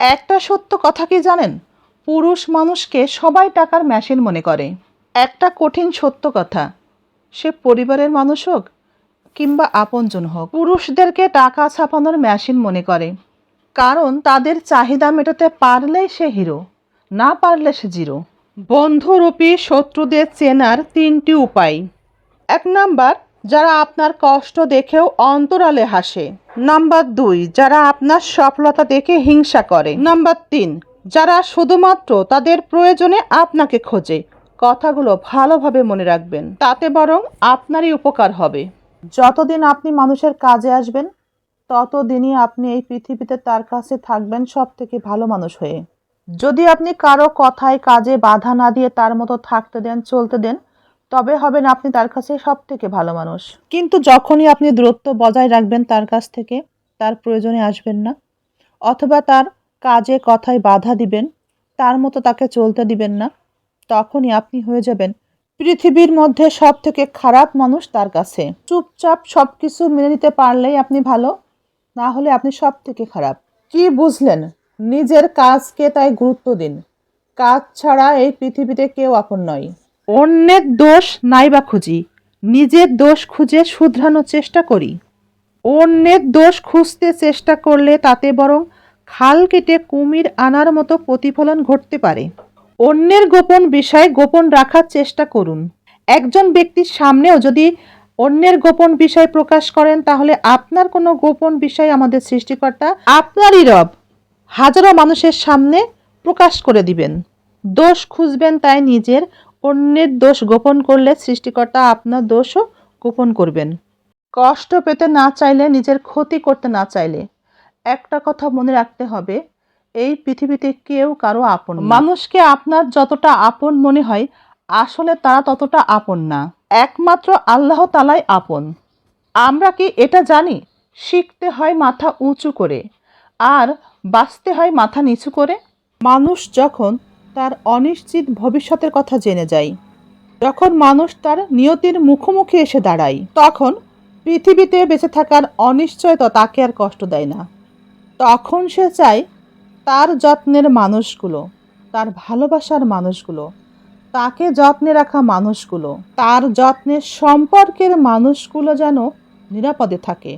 একটা সত্য কথা কি জানেন? পুরুষ মানুষকে সবাই টাকার মেশিন মনে করে। একটা কঠিন সত্য কথা, সে পরিবারের মানুষ হোক কিংবা আপনজন হোক, পুরুষদেরকে টাকা ছাপানোর মেশিন মনে করে। কারণ তাদের চাহিদা মেটাতে পারলেই সে হিরো না পারলে সে জিরো বন্ধুরূপী শত্রুদের চেনার তিনটি উপায়। এক নাম্বার যারা আপনার কষ্ট দেখেও অন্তরালে হাসে। নাম্বার দুই, যারা আপনার সফলতা দেখে হিংসা করে। নাম্বার তিন, যারা শুধুমাত্র তাদের প্রয়োজনে আপনাকে খোঁজে। কথাগুলো ভালোভাবে মনে রাখবেন। তাতে বরং আপনারই উপকার হবে। যতদিন আপনি মানুষের কাজে আসবেন, ততদিনই আপনি এই পৃথিবীতে তার কাছে থাকবেন সব থেকে ভালো মানুষ হয়ে। যদি আপনি কারও কথায় কাজে বাধা না দিয়ে তার মতো থাকতে দেন, চলতে দেন তবে হবেন আপনি তার কাছে সব থেকে ভালো মানুষ। কিন্তু যখনই আপনি দূরত্ব বজায় রাখবেন তার কাছ থেকে, তার প্রয়োজনে আসবেন না। অথবা তার কাজে কথায় বাধা দিবেন, তার মতো তাকে চলতে দিবেন না। তখনই আপনি হয়ে যাবেন পৃথিবীর মধ্যে সব থেকে খারাপ মানুষ তার কাছে। চুপচাপ সব কিছু মেনে নিতে পারলেই আপনি ভালো, না হলে আপনি সব থেকে খারাপ। কি বুঝলেন? নিজের কাজকে তাই গুরুত্ব দিন। কাজ ছাড়া এই পৃথিবীতে কেউ আপন নয়। অন্যের দোষ নাইবা খুঁজি, নিজের দোষ খুঁজে শুধরানোর চেষ্টা করি। অন্যের দোষ খুঁজতে চেষ্টা করলে তাতে বরং খাল কেটে কুমির আনার মতো প্রতিফলন ঘটতে পারে। অন্যের গোপন বিষয় গোপন রাখার চেষ্টা করুন। একজন ব্যক্তির সামনেও যদি অন্যের গোপন বিষয় প্রকাশ করেন, তাহলে আপনার কোনো গোপন বিষয় আমাদের সৃষ্টিকর্তা আপনারই রব হাজারো মানুষের সামনে প্রকাশ করে দিবেন। দোষ খুঁজবেন তাই নিজের অন্যের দোষ গোপন করলে সৃষ্টিকর্তা আপনার দোষও গোপন করবেন। কষ্ট পেতে না চাইলে, নিজের ক্ষতি করতে না চাইলে। একটা কথা মনে রাখতে হবে, এই পৃথিবীতে কেউ কারও আপন মানুষকে আপনার যতটা আপন মনে হয়, আসলে তারা ততটা আপন না। একমাত্র আল্লাহ তালাই আপন। আমরা কি এটা জানি? শিখতে হয় মাথা উঁচু করে, আর বাঁচতে হয় মাথা নিচু করে। মানুষ যখন তার অনিশ্চিত ভবিষ্যতের কথা জেনে যায়। যখন মানুষ তার নিয়তির মুখোমুখি এসে দাঁড়ায়, তখন পৃথিবীতে বেঁচে থাকার অনিশ্চয়তা তাকে আর কষ্ট দেয় না। তখন সে চায় তার যত্নের মানুষগুলো, তার ভালোবাসার মানুষগুলো, তাকে যত্নে রাখা মানুষগুলো, তার যত্নের সম্পর্কের মানুষগুলো যেন নিরাপদে থাকে।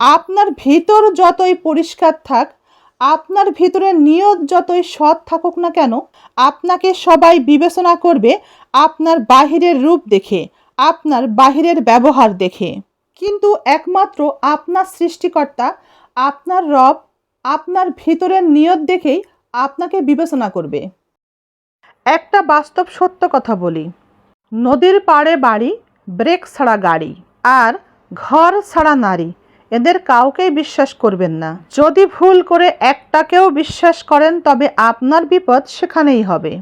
আপনার ভিতর যতই পরিষ্কার থাক আপনার ভিতরে নিয়ত যতই সৎ থাকুক না কেন, আপনাকে সবাই বিবেচনা করবে আপনার বাহিরের রূপ দেখে, আপনার বাহিরের ব্যবহার দেখে। কিন্তু একমাত্র আপনার সৃষ্টিকর্তা, আপনার রব, আপনার ভিতরের নিয়ত দেখেই আপনাকে বিবেচনা করবে। একটা বাস্তব সত্য কথা বলি। নদীর পাড়ে বাড়ি, ব্রেক ছাড়া গাড়ি, আর ঘর ছাড়া নারী। এদের কাউকেই বিশ্বাস করবেন না। যদি ভুল করে একটাকেও বিশ্বাস করেন, তবে আপনার বিপদ সেখানেই হবে।